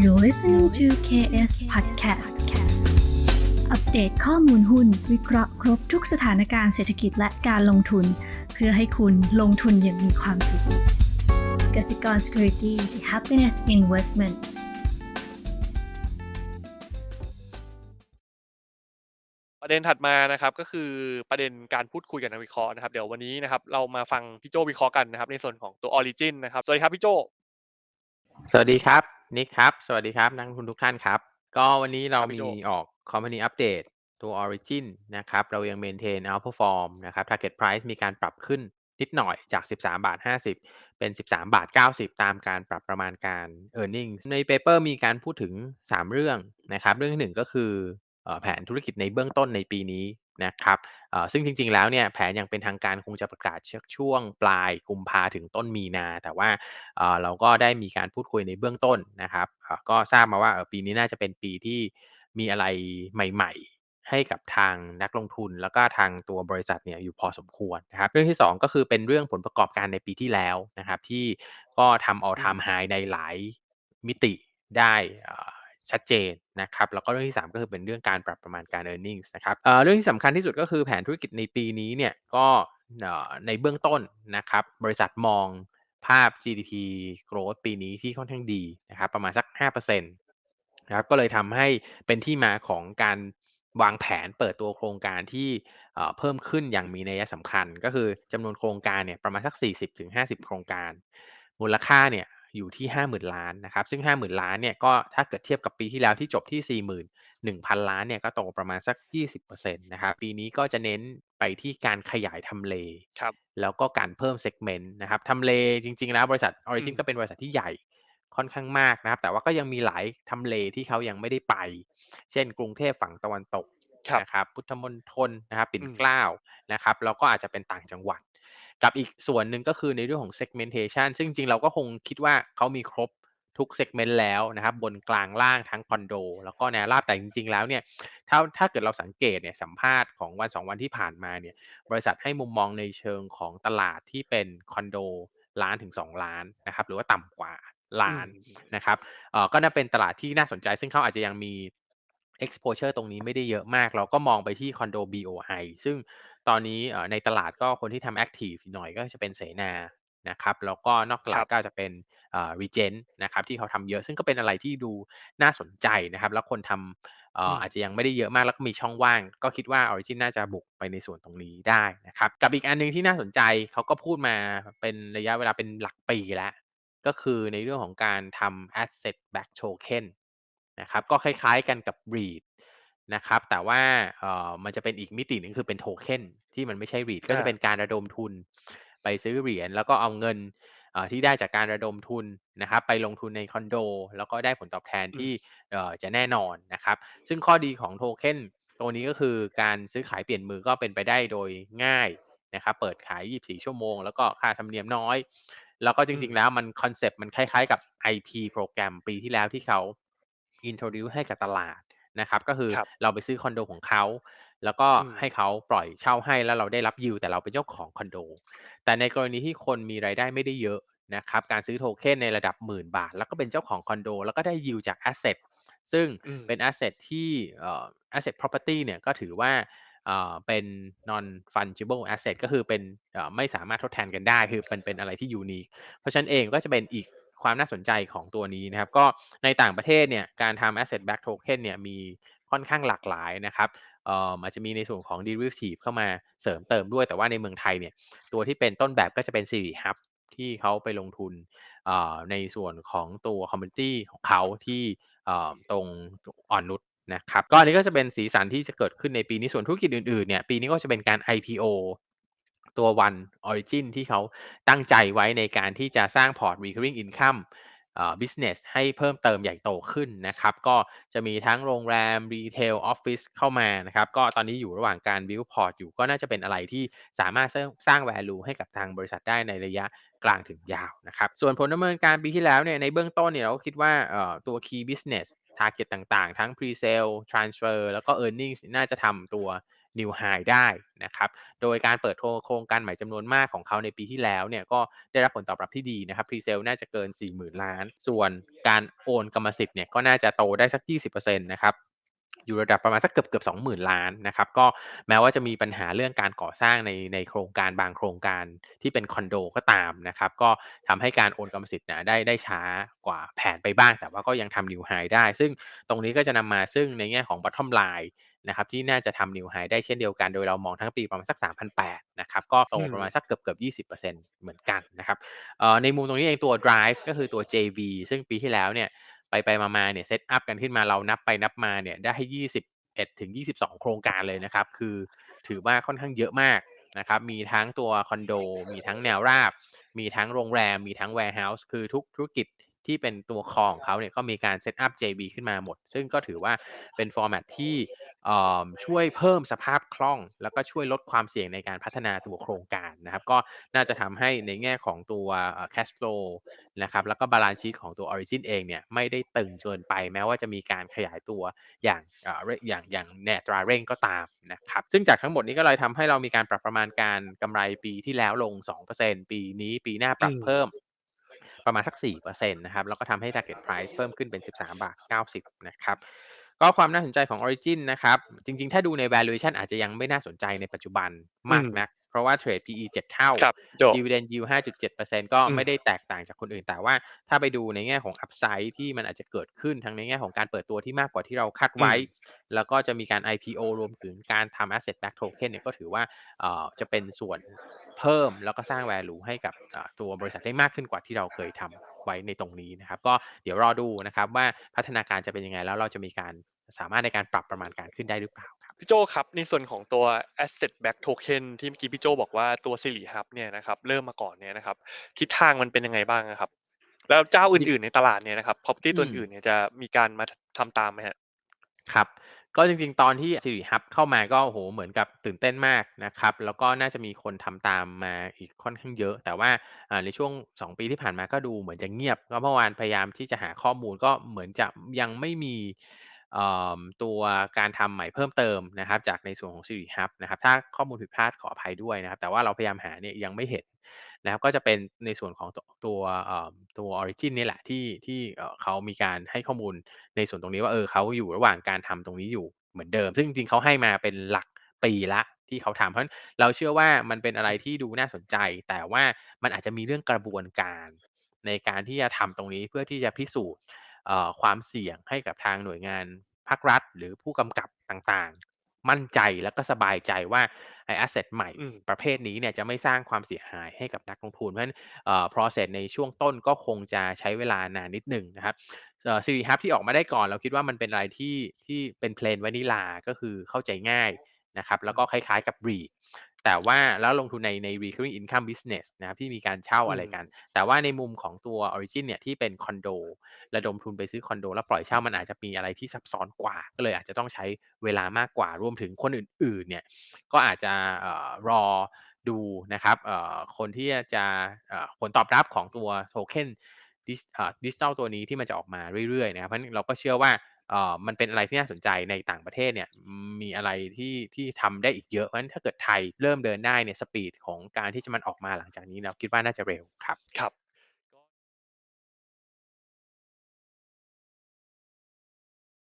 You're listening to KS Podcast อัปเดตข้อมูลหุ้น วิเคราะห์ครบทุกสถานการณ์เศรษฐกิจและการลงทุน เพื่อให้คุณลงทุนอย่างมีความสุขกสิกร Security the Happiness Investment ประเด็นถัดมานะครับก็คือประเด็นการพูดคุยกับนักวิเคราะห์นะครับ เดี๋ยววันนี้นะครับ เรามาฟังพี่โจวิเคราะห์กันนะครับ ในส่วนของตัว Origin นะครับ สวัสดีครับพี่โจ สวัสดีครับ นิกครับ สวัสดีครับ นักลงทุนทุกท่านครับ ก็วันนี้เราครับพี่มีโจออก Company Update ตัว Origin นะครับ เรายัง maintain outperform นะครับ Target Price มีการปรับขึ้นนิดหน่อยจาก 13 บาท 50 เป็น 13 บาท 90 ตามการปรับประมาณการ Earnings ใน paper มีการพูดถึง 3 เรื่องนะครับ เรื่องที่หนึ่งก็คือเอ่อ แผนธุรกิจในเบื้องต้นในปีนี้นะครับซึ่งจริงๆแล้วเนี่ยแผนอย่างเป็นทางการคงจะประกาศช่วงปลายกุมภาถึงต้นมีนา แต่ว่าเราก็ได้มีการพูดคุยในเบื้องต้นนะครับก็ทราบมาว่าปีนี้น่าจะเป็นปีที่มีอะไรใหม่ๆ ให้กับทางนักลงทุนแล้วก็ทางตัวบริษัทเนี่ยอยู่พอสมควรนะครับเรื่องที่ 2 ก็คือเป็นเรื่องผลประกอบการในปีที่แล้วนะครับที่ก็ทำ all time high ในหลายมิติได้เอ่อ ชัดเจนนะครับแล้วก็เรื่องที่ 3 ก็คือเป็นเรื่องการปรับประมาณการ earnings นะครับเเรื่องที่สำคัญที่สุดก็คือแผนธุรกิจในปีนี้เนี่ยก็ในเบื้องต้นนะครับบริษัทมองภาพ GDP growth ปีนี้ที่ค่อนข้างดีนะครับประมาณสัก 5%นะครับก็เลยทำให้เป็นที่มาของการวางแผนเปิดตัวโครงการที่เอ่อเพิ่มขึ้นอย่างมีนัยสำคัญ ก็คือจำนวนโครงการเนี่ยประมาณสัก 40-50 โครงการ มูลค่าเนี่ย อยู่ที่ 50,000 ล้านนะครับ ซึ่ง 50,000 ล้านเนี่ยก็ถ้าเกิดเทียบกับปีที่แล้วที่จบที่ 41,000 ล้านเนี่ยก็โตประมาณสัก 20%นะครับปีนี้ก็จะเน้นไปที่การขยายทำเล ครับ แล้วก็การเพิ่ม segment นะครับทำเลจริงๆแล้วบริษัท Origin อืมก็เป็นบริษัทที่ใหญ่ค่อนข้างมากนะครับ แต่ว่าก็ยังมีหลายทำเลที่เขายังไม่ได้ไป เช่น กรุงเทพฝั่งตะวันตกครับ นะครับพุทธมณฑลนะครับปิ่นอืม เกล้านะครับแล้วก็อาจจะเป็นต่างจังหวัด กับอีกส่วนหนึ่งก็คือในเรื่องของ segmentation ซึ่งจริงๆเราก็คงคิดว่าเขามีครบทุก segment แล้วนะครับ บนกลางล่างทั้งคอนโด แล้วก็แนวราบแต่จริง ๆ แล้วเนี่ยถ้าถ้าเกิดเราสังเกตเนี่ยสัมภาษณ์ของวันสองวันที่ผ่านมาเนี่ยบริษัทให้มุมมองในเชิงของตลาดที่เป็นคอนโดล้านถึง 2 ล้านนะครับหรือว่าต่ำกว่าล้านอืมนะครับเอ่อก็น่าเป็นตลาดที่น่าสนใจ ซึ่งเขาอาจจะยังมี exposure ตรงนี้ไม่ได้เยอะมาก เราก็มองไปที่คอนโด BOI ซึ่ง ตอนนี้เอ่อในตลาดก็คนที่ทำ active หน่อยก็จะเป็นเสนานะครับแล้วก็นอกตลาคดรับ ก็อาจจะเป็นเอ่อ Regent นะครับที่เขาทำเยอะซึ่งก็เป็นอะไรที่ดูน่าสนใจนะครับ แล้วคนทำเอ่ออือมอาจจะยังไม่ได้เยอะมากแล้วก็มีช่องว่าง ก็คิดว่า Origin น่าจะบุกไปในส่วนตรงนี้ได้นะครับ กับอีกอันหนึ่งที่น่าสนใจเขาก็พูดมาเป็นระยะเวลาเป็นหลักปีแล้ว ก็คือในเรื่องของการทำ asset back token นะครับก็คล้ายๆกันกับ REIT นะครับ แต่ว่า เอ่อ มันจะเป็นอีกมิติหนึ่ง คือเป็นโทเค็นที่มันไม่ใช่ REIT ก็จะอาเป็นการระดมทุนไปซื้อเหรียญ แล้วก็เอาเงิน เอ่อ ที่ได้จากการระดมทุนนะครับ ไปลงทุนในคอนโด แล้วก็ได้ผลตอบแทนอืมที่เอ่อ จะแน่นอนนะครับ ซึ่งข้อดีของโทเค็นตัวนี้ ก็คือการซื้อขายเปลี่ยนมือก็เป็นไปได้โดยง่ายนะครับ เปิดขาย 24 ชั่วโมง แล้วก็ค่าธรรมเนียมน้อย แล้วก็จอืริง ม ๆ แล้วมัน คอนเซปต์มันคล้าย ๆ กับ IP โปรแกรมปีที่แล้วที่เขา introduce ให้กับตลาด นะครับ ก็คือครับ เราไปซื้อคอนโดของเขา แล้วก็อืม ให้เขาปล่อยเช่าให้แล้วเราได้รับยิวแต่เราเป็นเจ้าของคอนโด แต่ในกรณีที่คนมีรายได้ไม่ได้เยอะนะครับ การซื้อโทเค็นในระดับหมื่นบาท แล้วก็เป็นเจ้าของคอนโด แล้วก็ได้ยิวจากแอสเซทซึ่งอืม เป็นแอสเซทที่เอ่อ asset property เนี่ยก็ถือว่าเอ่อเป็น non fungible asset ก็คือเป็นเอ่อไม่สามารถทดแทนกันได้ คือเป็นเป็นอะไรที่ unique เพราะฉะนั้นเองก็จะเป็นอีก ความน่าสนใจของตัวนี้นะครับ ก็ในต่างประเทศเนี่ยการทำ asset back token เนี่ยมีค่อนข้างหลากหลายนะครับอาจจะมีในส่วนของ derivative เข้ามาเสริมเติมด้วย แต่ว่าในเมืองไทยเนี่ยตัวที่เป็นต้นแบบก็จะเป็น Siri Hub ที่เขาไปลงทุนในส่วนของตัว community ของเขาที่ตรงอ่อนนุชนะครับก็อันนี้ก็จะเป็นสีสันที่จะเกิดขึ้นในปีนี้ส่วนธุรกิจอื่นๆเนี่ยปีนี้ก็จะเป็นการ IPO ตัว One Origin ที่เขาตั้งใจไว้ในการที่จะสร้างพอร์ต recurring income เอ่อ business ให้เพิ่มเติมใหญ่โตขึ้นนะครับ ก็จะมีทั้งโรงแรม retail office เข้ามานะครับ ก็ตอนนี้อยู่ระหว่างการ build port อยู่ก็น่าจะเป็นอะไรที่สามารถสร้างสร้าง value ให้กับทางบริษัทได้ในระยะกลางถึงยาวนะครับ ส่วนผลดำเนินการปีที่แล้วเนี่ยในเบื้องต้นเนี่ยเราก็คิดว่าเอ่อตัว key business target ต่างๆ ทั้ง pre-sale transfer แล้วก็ earnings น่าจะทำตัว New High ได้นะครับ โดยการเปิดโครงการใหม่จำนวนมากของเขาในปีที่แล้วเนี่ยก็ได้รับผลตอบรับที่ดีนะครับ Pre-sale น่าจะเกิน 40,000 ล้าน ส่วนการโอนกรรมสิทธิ์เนี่ยก็น่าจะโตได้สัก 20%นะครับอยู่ระดับประมาณสักเกือบเกือบ20,000ล้านนะครับก็แม้ว่าจะมีปัญหาเรื่องการก่อสร้างในในโครงการบางโครงการที่เป็นคอนโดก็ตามนะครับก็ทำให้การโอนกรรมสิทธิ์นี่ยได้ได้ช้ากว่าแผนไปบ้าง แต่ว่าก็ยังทำ New High ได้ ซึ่งตรงนี้ก็จะนำมาซึ่งในแง่ของ Bottom Line นะครับที่น่าจะทำ New High ได้เช่นเดียวกัน โดยเรามองทั้งปีประมาณสัก 3,800นะครับก็โตอืมประมาณสักเกือบเกือบ20%เหมือนกันนะครับเอ่อในมุมตรงนี้เองตัว Drive ก็คือตัว JV ซึ่งปีที่แล้วเนี่ยไปไปมาๆเนี่ยเซตอัพกันขึ้นมาเรานับไปนับมาเนี่ยได้21ถึง22 โครงการเลยนะครับ คือถือว่าค่อนข้างเยอะมากนะครับ มีทั้งตัวคอนโด มีทั้งแนวราบ มีทั้งโรงแรม มีทั้ง warehouse คือทุกธุรกิจ ที่เป็นตัวคอของเขาเนี่ยก็มีการเซตอัพ JV ขึ้นมาหมด ซึ่งก็ถือว่าเป็นฟอร์แมตที่เอ่อช่วยเพิ่มสภาพคล่อง แล้วก็ช่วยลดความเสี่ยงในการพัฒนาตัวโครงการนะครับ ก็น่าจะทำให้ในแง่ของตัวเอ่อ cash flow นะครับแล้วก็บาลานซ์ชีตของตัว Origin เองเนี่ยไม่ได้ตึงเกินไปแม้ว่าจะมีการขยายตัวอย่างเอ่อเร่อย่างอย่างแนวตราเร่งก็ตามนะครับซึ่งจากทั้งหมดนี้ก็เลยทำให้เรามีการปรับประมาณการกำไรปีที่แล้วลง 2%ปีนี้ปีหน้าปรับอืมเพิ่ม ประมาณสัก4%นะครับแล้วก็ทำให้ target price เพิ่มขึ้นเป็น 13 บาท 90 นะครับก็ความน่าสนใจของ Origin นะครับ จริงๆ ถ้าดูใน valuation อาจจะยังไม่น่าสนใจในปัจจุบันมากอืมนักเพราะว่าเทรด PE 7 เท่าครับโจ dividend yield 5.7%ก็อืมไม่ได้แตกต่างจากคนอื่น แต่ว่าถ้าไปดูในแง่ของ upside ที่มันอาจจะเกิดขึ้นทั้งในแง่ของการเปิดตัวที่มากกว่าที่เราคาดไว้ แล้วก็จะมีการ IPO รวมถึงการทำ asset back token เนี่ยก็ถือว่าเอ่อจะเป็นส่วน เพิ่มแล้วก็สร้าง value ให้กับอ่าตัวบริษัทได้มากขึ้นกว่าที่เราเคยทำไว้ในตรงนี้นะครับ ก็เดี๋ยวรอดูนะครับว่าพัฒนาการจะเป็นยังไงแล้วเราจะมีการสามารถในการปรับประมาณการขึ้นได้หรือเปล่าครับพี่โจครับ ในส่วนของตัว asset back token ที่เมื่อกี้พี่โจบอกว่าตัวสิริฮับเนี่ยนะครับเริ่มมาก่อนเนี่ยนะครับทิศทางมันเป็นยังไงบ้างอะครับ แล้วเจ้าอื่นๆในตลาดเนี่ยนะครับ property ตัวอืมอื่นเนี่ยจะมีการมาทำตามไหมฮะครับ ก็จริงๆ ตอนที่ Siri Hub เข้ามาก็โอ้โหเหมือนกับตื่นเต้นมากนะครับ แล้วก็น่าจะมีคนทำตามมาอีกค่อนข้างเยอะ แต่ว่าในช่วง 2 ปีที่ผ่านมาก็ดูเหมือนจะเงียบ ก็เมื่อวานพยายามที่จะหาข้อมูลก็เหมือนจะยังไม่มีตัวการทำใหม่เพิ่มเติมนะครับ จากในส่วนของ Siri Hub นะครับ ถ้าข้อมูลผิดพลาดขออภัยด้วยนะครับ แต่ว่าเราพยายามหาเนี่ยยังไม่เห็น นะครับก็จะเป็นในส่วนของตัวตัวออตัว Origin นี่แหละที่ที่เขามีการให้ข้อมูลในส่วนตรงนี้ว่าเออเขาอยู่ระหว่างการทำตรงนี้อยู่เหมือนเดิม ซึ่งจริงๆเขาให้มาเป็นหลักปีละที่เขาทำเพราะฉะนั้นเราเชื่อว่ามันเป็นอะไรที่ดูน่าสนใจ แต่ว่ามันอาจจะมีเรื่องกระบวนการในการที่จะทำตรงนี้เพื่อที่จะพิสูจน์ความเสี่ยงให้กับทางหน่วยงานภาครัฐ หรือผู้กำกับต่าง มั่นใจแล้วก็สบายใจว่าไอ้ asset ใหม่อืมประเภทนี้เนี่ยจะไม่สร้างความเสียหายให้กับนักลงทุน เพราะฉะนั้นเอ่อ process ในช่วงต้นก็คงจะใช้เวลานานนิดหนึ่งนะครับเอ่อ Siri Hub ที่ออกมาได้ก่อนเราคิดว่ามันเป็นอะไรที่ที่เป็น plain vanilla ก็คือเข้าใจง่ายนะครับแล้วก็คล้ายๆกับ REIT แต่ว่าแล้วลงทุนในใน recurring income business นะครับที่มีการเช่าอืมอะไรกัน แต่ว่าในมุมของตัว Origin เนี่ยที่เป็นคอนโดระดมทุนไปซื้อคอนโด แล้วปล่อยเช่ามันอาจจะมีอะไรที่ซับซ้อนกว่า ก็เลยอาจจะต้องใช้เวลามากกว่ารวมถึงคนอื่นๆเนี่ยก็อาจจะเอ่อรอดูนะครับเอ่อคนที่จะเอ่อผลตอบรับของตัวโทเค็นดิจิทัลตัวนี้ที่มันจะออกมาเรื่อยๆนะครับเพราะฉะนั้นเราก็เชื่อว่า เอ่อมันเป็นอะไรที่น่าสนใจในต่างประเทศเนี่ยมีอะไรที่ที่ทำได้อีกเยอะ เพราะฉะนั้นถ้าเกิดไทยเริ่มเดินได้เนี่ยสปีดของการที่จะมันออกมาหลังจากนี้เราคิดว่าน่าจะเร็วครับ ครับ